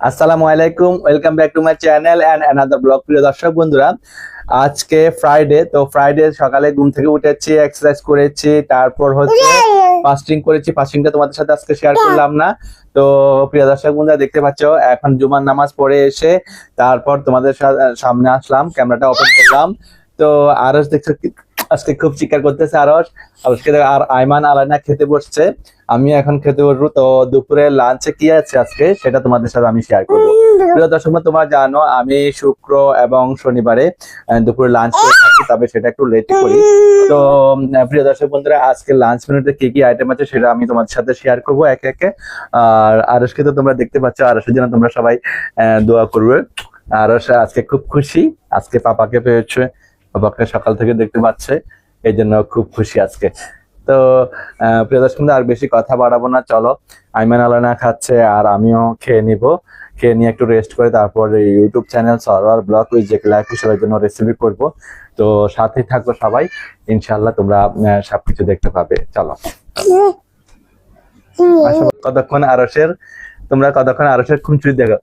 আসসালামু আলাইকুম welcome back to my channel and another vlog প্রিয় দর্শক বন্ধুরা আজকে ফ্রাইডে তো ফ্রাইডে সকালে ঘুম থেকে উঠেছি এক্সারসাইজ করেছি তারপর হচ্ছে ফাস্টিং করেছি। ফাস্টিংটা তোমাদের সাথে আজকে শেয়ার করলাম না। তো প্রিয় দর্শক বন্ধুরা দেখতে পাচ্ছ এখন জুমার নামাজ পড়ে এসে তারপর তোমাদের সামনে আসলাম ক্যামেরাটা ওপেন করলাম। তো আরস দেখছ আজকে খুব চিৎকার করতেছে আরস দেখো, আর আইমান আলানা খেতে বসছে। আমি এখন খেতে বসবো। তো দুপুরে লাঞ্চে কি আছে আজকে? সেটা তোমাদের সাথে আমি শেয়ার করব। প্রিয় দর্শক, তোমরা জানো, আমি শুক্র এবং শনিবারে দুপুরে লাঞ্চ করে থাকি, তবে সেটা একটু লেট করি। তো প্রিয় দর্শক বন্ধুরা, আজকে লাঞ্চ মেনুতে কি কি আইটেম আছে সেটা আমি তোমাদের সাথে শেয়ার করব একে একে। আর আরসকে তো তোমরা দেখতে পাচ্ছ আরসের জন্য তোমরা সবাই দোয়া করবে। আরস আজকে খুব খুশি। আজকে পাপাকে পেয়েছে। পাপাকে সকাল থেকে দেখতে পাচ্ছে এই জন্য খুব খুশি আজকে। তো প্রিয় দর্শক আর বেশি কথা বাড়াবো না চলো। আইমান আলানা খাচ্ছে আর আমিও খেয়ে নিব। খেয়ে নিয়ে একটু রেস্ট করে তারপর ইউটিউব চ্যানেল সরওয়ার ব্লগ ওই জেকে লাইফ সবার জন্য রেসিপি করব। তো সাথেই থাকব সবাই। ইনশাল্লাহ তোমরা সবকিছু দেখতে পাবে। চলো। কতক্ষণ আরসের তোমরা কতক্ষণ আরসের খুনচুরি দেখো?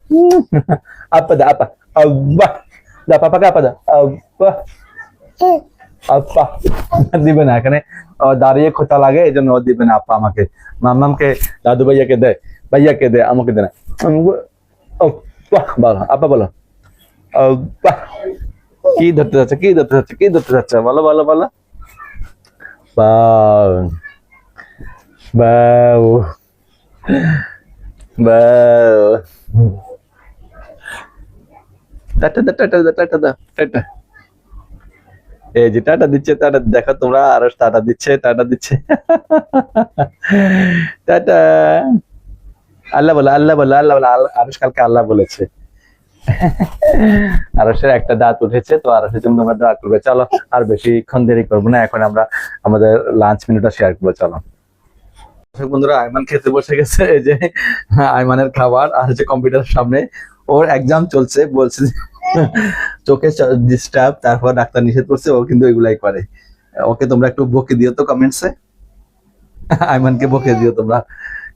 আপা দা আপা। আব্বা। দা পাপাকে আপা দা। আব্বা। আপা দিবে না এখানে ও দাঁড়িয়ে খোঁতা লাগে এই জন্য ও দিবে না আপা আমাকে মামামকে দাদু ভাইয়াকে দে ভাইয়াকে দে আমাকে দে না আমাকে- ও, বাহ, বলো আপা বলো ও, বাহ। কি ধরতে যাচ্ছে কি ধরতে যাচ্ছে কি ধরতে যাচ্ছে বলো বলো বলো বাউ বাউ বাউ টাটা দা টাটা দা টাটা দা টাটা এই যে টাটা দিচ্ছে টাটা দেখো তোমরা টাটা দিচ্ছে টাটা দিচ্ছে। টাটা। আল্লাহ বলো আল্লাহ বলো আল্লাহ বলো আরশ কালকে আল্লাহ বলেছে। আরশের একটা দাঁত উঠেছে, তো আরশের জন্য তোমরা দোয়া করবে। চলো, আর বেশিক্ষণ দেরি করব না, এখন আমরা আমাদের লাঞ্চ মেনুটা শেয়ার করব, চলো। বন্ধুরা, আয়মান খেতে বসে গেছে, এই যে আয়মানের খাবার আর যে কম্পিউটার সামনে, ওর এক্সাম চলছে, বলছে চোখে ডিস্টার্ব তারপর ডাক্তার নিষেধ করছে, ও কিন্তু এগুলাই করে। ওকে তোমরা একটু বকে দিও তো কমেন্টসে আইমানকে বকে দিও তোমরা।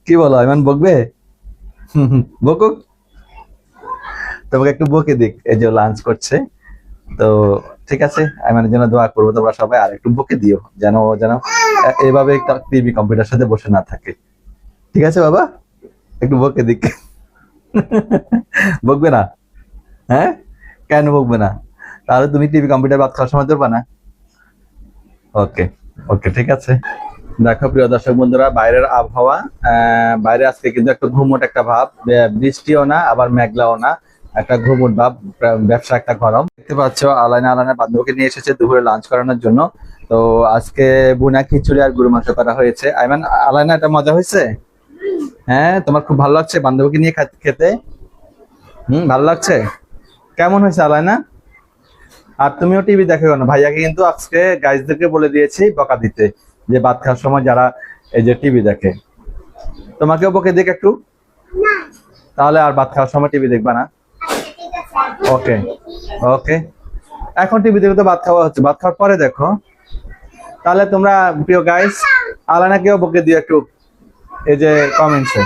কি বলো, আইমান বকবে? বকুক। তোমাকে একটু বকে দিক, এই যে লাঞ্চ করছে। তো ঠিক আছে, আইমানের জন্য দোয়া করব তোমরা সবাই, আর একটু বকে দিও, যেন ও যেন এভাবে টিভি কম্পিউটার সাথে বসে না থাকে। ঠিক আছে বাবা? একটু বকে দিক। বকবে না? হ্যাঁ? কেন বকবে না? তাহলে তুমি টিভি কম্পিউটার বাদ খাওয়ার সময় ধরবা না? ওকে ওকে ঠিক আছে। দেখো, প্রিয় দর্শক বন্ধুরা, বাইরের আবহাওয়া বাইরে আজকে কিন্তু একটা ঘুমট একটা ভাব। বৃষ্টিও না, আবার মেঘলাও না। একটা ঘুমট ভাব ব্যবসা একটা গরম। দেখতে পাচ্ছ, আলাইনা আলাইনা বান্ধবকে নিয়ে এসেছে দুপুরে লাঞ্চ করানোর জন্য। তো আজকে বুনা খিচুড়ি আর গরু মাংস করা হয়েছে। আইমান আলাইনা এটা মজা হয়েছে? হ্যাঁ তোমার খুব ভালো লাগছে বান্ধবীকে নিয়ে খেতে? হুম, ভালো লাগছে? কেমন হয়েছে আলাইনা? আর তুমিও টিভি দেখো কেন? ভাইয়াকে কিন্তু আজকে গাইজদেরকে বলে দিয়েছি বকা দিতে যে ভাত খাওয়ার সময় যারা এই যে টিভি দেখে। তোমাকেও বকে দেখ একটু? তাহলে আর ভাত খাওয়ার সময় টিভি দেখবা না? ওকে ওকে। এখন টিভি দেখে তো ভাত খাওয়া হচ্ছে ভাত খাওয়ার পরে দেখো। তাহলে তোমরা প্রিয় গাইস আলানাকেও বকে দিও একটু এই যে কমেন্টসে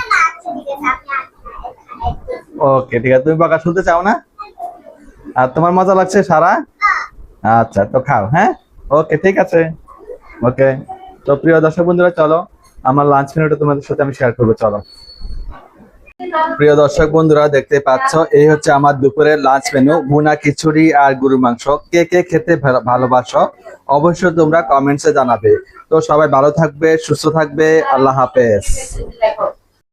ওকে ঠিক আছে তুমি বকা শুনতে চাও না? আর তোমার মজা লাগছে সারা? আচ্ছা তো খাও হ্যাঁ? ওকে ঠিক আছে। ওকে তো প্রিয় দর্শক বন্ধুরা, চলো, আমার লাঞ্চ মেনুটা তোমাদের সাথে আমি শেয়ার করব, চলো। প্রিয় দর্শক বন্ধুরা, দেখতে পাচ্ছ, এই হচ্ছে আমার দুপুরের লাঞ্চ মেনু ভুনা খিচুড়ি আর গরু মাংস। কে কে খেতে ভালোবাসো, অবশ্যই তোমরা কমেন্টসে জানাবে। তো সবাই ভালো থাকবে, সুস্থ থাকবে, আল্লাহ হাফেজ।